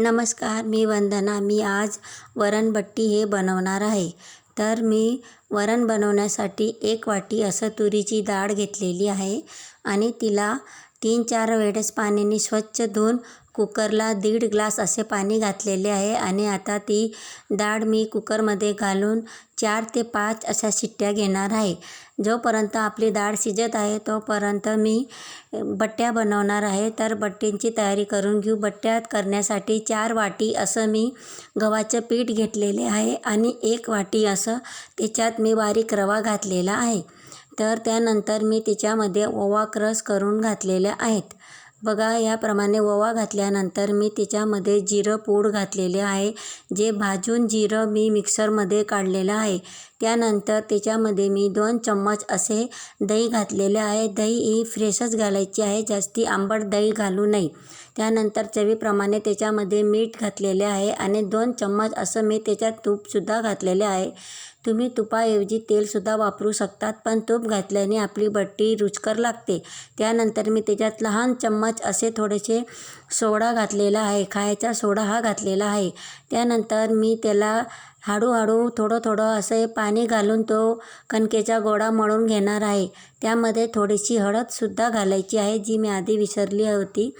नमस्कार मी वंदना. मी आज वरणबट्टी हे बनवणार आहे. तर मी वरण बनवण्यासाठी एक वाटी असं तुरीची डाळ घेतलेली आहे आणि तिला तीन चार वेळेस पाण्याने स्वच्छ धुवून कुकरला दीड ग्लास असे पाणी घातलेले आहे आणि आता ती डाळ मी कुकरमध्ये घालून चार ते पाच अशा शिट्ट्या घेणार आहे. जोपर्यंत आपली डाळ शिजत आहे तोपर्यंत मी बट्ट्या बनवणार आहे. तर बट्ट्यांची तयारी करून घेऊ. बट्ट्या करण्यासाठी चार वाटी असं मी गव्हाचं पीठ घेतलेले आहे आणि एक वाटी असं त्याच्यात मी बारीक रवा घातलेला आहे. तर त्यानंतर मी तिच्यामध्ये ओवा क्रस करून घातलेल्या आहेत. बघा याप्रमाणे ओवा घातल्यानंतर मी त्याच्यामध्ये जिरं पूड घातलेले आहे जे भाजून जिरं मी मिक्सरमध्ये काढलेलं आहे. त्यानंतर त्याच्यामध्ये मी दोन चम्मच असे दही घातलेले आहे. दही ही फ्रेशच घालायची आहे जास्ती आंबट दही घालू नये. त्यानंतर चवीप्रमाणे त्याच्यामध्ये मीठ घातलेले आहे आणि दोन चम्मच असं मी त्याच्यात तूपसुद्धा घातलेले आहे. तुम्ही तुपाऐवजी तेलसुद्धा वापरू शकतात पण तूप घातल्याने आपली बट्टी रुचकर लागते. त्यानंतर मी त्याच्यात लहान चम्मच असे थोडेसे सोडा घातलेला आहे खायचा सोडा हा घातलेला आहे. त्यानंतर मी त्याला हळूहळू थोडं थोडं असे पाणी घालून तो कणकेचा गोळा मळून घेणार आहे. त्यामध्ये थोडीशी हळदसुद्धा घालायची आहे जी मी आधी विसरली होती.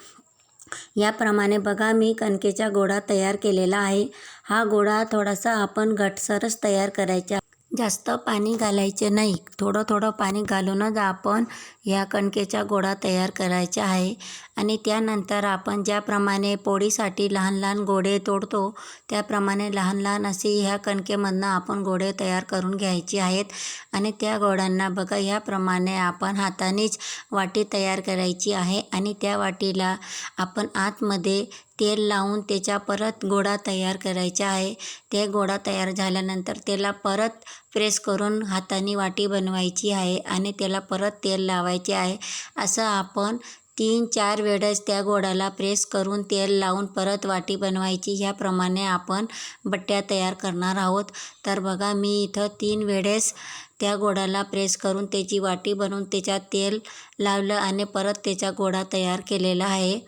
याप्रमाणे बघा मी कणकेचा गोळा तयार केलेला आहे. हा गोळा थोडासा आपण घटसरच तयार करायचा जास्त पाणी घालायचे नाही. थोडं थोडं पाणी घालूनच आपण ह्या कणकेचा गोळा तयार करायचा आहे. आणि त्यानंतर आपण ज्याप्रमाणे पोळीसाठी लहान लहान गोळे तोडतो त्याप्रमाणे लहान लहान असे ह्या कणकेमधनं आपण गोळे तयार करून घ्यायचे आहेत. आणि त्या गोळ्यांना बघा ह्याप्रमाणे आपण हातानेच वाटी तयार करायची आहे. आणि त्या वाटीला आपण आतमध्ये तेल लावून त्याच्या परत गोळा तयार करायचा आहे. ते गोळा तयार झाल्यानंतर त्याला परत प्रेस करून हाताने वाटी बनवायची आहे आणि त्याला परत तेल लावायचे आहे. असं आपण तीन चार वेळेस त्या गोडाला प्रेस करून तेल लावून परत वाटी बनवायची. ह्याप्रमाणे आपण बट्ट्या तयार करणार आहोत. तर बघा मी इथं तीन वेळेस त्या गोडाला प्रेस करून त्याची वाटी बनवून त्याच्यात तेल लावलं आणि परत त्याचा गोडा तयार केलेला आहे.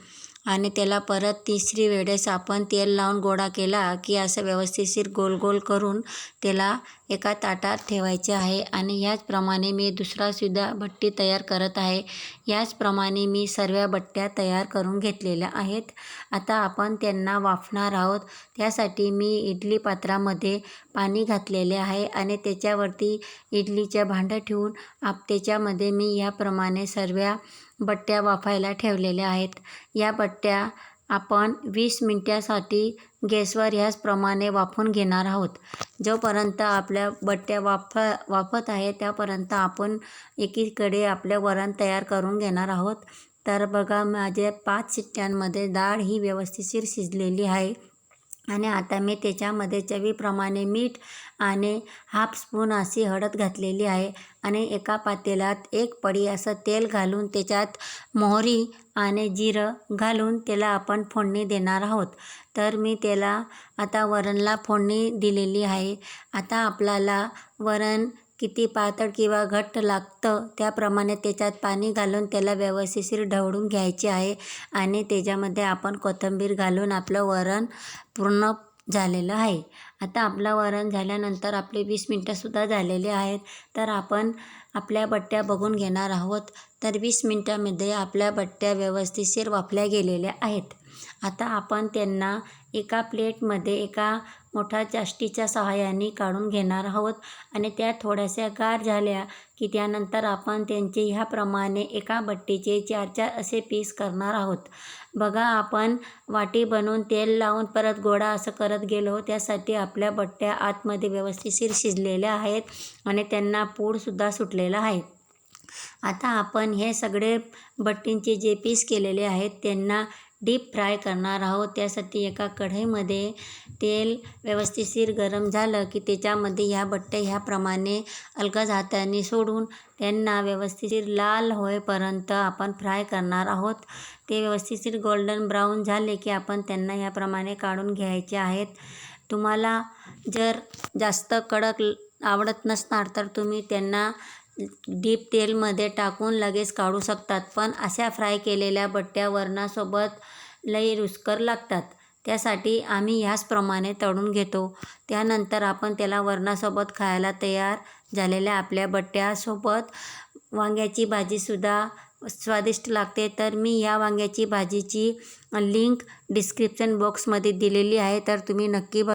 आणि त्याला परत तिसरी वेळेस आपण तेल लावून गोळा केला की असं व्यवस्थितशीर गोल गोल करून त्याला एका ताटात ठेवायचे आहे. आणि याचप्रमाणे मी दुसरासुद्धा भट्टी तयार करत आहे. याचप्रमाणे मी सर्व बट्ट्या तयार करून घेतलेल्या आहेत. आता आपण त्यांना वाफणार आहोत. त्यासाठी मी इडली पात्रामध्ये पाणी घातलेले आहे आणि त्याच्यावरती इडलीच्या भांडं ठेवून आप त्याच्यामध्ये मी याप्रमाणे सर्व बट्ट्या वाफायला ठेवलेल्या आहेत. या बट्ट्या आपण वीस मिनटासाठी गॅसवर ह्याचप्रमाणे वाफून घेणार आहोत. जोपर्यंत आपल्या बट्ट्या वाफ वाफत आहे त्यापर्यंत आपण एकीकडे आपलं वरण तयार करून घेणार आहोत. तर बघा माझ्या पाच शिट्ट्यांमध्ये डाळ ही व्यवस्थितशीर शिजलेली आहे. आणि आता मी त्याच्यामध्ये चवीप्रमाणे मीठ आणि हाफ स्पून अशी हळद घातलेली आहे आणि एका पातेल्यात एक पडी असं तेल घालून त्याच्यात मोहरी आणि जिरं घालून त्याला आपण फोडणी देणार आहोत. तर मी त्याला आता वरणला फोडणी दिलेली आहे. आता आपल्याला वरण किती पातळ किंवा घट्ट लागतं त्याप्रमाणे त्याच्यात पाणी घालून त्याला व्यवस्थिशीर ढवळून घ्यायचे आहे आणि त्याच्यामध्ये आपण कोथिंबीर घालून आपलं वरण पूर्ण झालेलं आहे. आता आपलं वरण झाल्यानंतर आपले वीस मिनटंसुद्धा झालेले आहेत. तर आपण आपल्या बट्ट्या बघून घेणार आहोत. तर वीस मिनटामध्ये आपल्या बट्ट्या व्यवस्थितशीर वाफल्या गेलेल्या आहेत. आता आपण त्यांना एका प्लेटमध्ये एका मोठ्या चाष्टीच्या सहाय्याने काढून घेणार आहोत. आणि त्या थोड्याशा गार झाल्या की त्यानंतर आपण त्यांचे ह्याप्रमाणे एका बट्टीचे चार चार असे पीस करणार आहोत. बघा आपण वाटी बनवून तेल लावून परत गोळा असं करत गेलो. त्यासाठी आपल्या बट्ट्या आतमध्ये व्यवस्थितशीर शिजलेल्या आहेत आणि त्यांना पूडसुद्धा सुटलेला आहे. आता आपण हे सगळे बट्टींचे जे पीस केलेले आहेत त्यांना डीप फ्राय करणार आहोत. त्यासाठी एका कढईमध्ये तेल व्यवस्थितशीर गरम झालं की त्याच्यामध्ये ह्या बट्ट्या ह्याप्रमाणे अलगद हाताने सोडून त्यांना व्यवस्थितशीर लाल होईपर्यंत आपण फ्राय करणार आहोत. ते व्यवस्थितशीर गोल्डन ब्राऊन झाले की आपण त्यांना ह्याप्रमाणे काढून घ्यायचे आहेत. तुम्हाला जर जास्त कडक आवडत नसणार तर तुम्ही त्यांना डीप तेलमध्ये टाकून लगेच काढू शकतात पण अशा फ्राय केलेल्या बट्ट्या वरणासोबत लई रुचकर लागतात. त्यासाठी आम्ही ह्याचप्रमाणे तळून घेतो. त्यानंतर आपण त्याला वरणासोबत खायला तयार झालेल्या आपल्या बट्ट्यासोबत वांग्याची भाजीसुद्धा स्वादिष्ट लागते. तर मी या वांग्याची भाजीची लिंक डिस्क्रिप्शन बॉक्समध्ये दिलेली आहे तर तुम्ही नक्की ब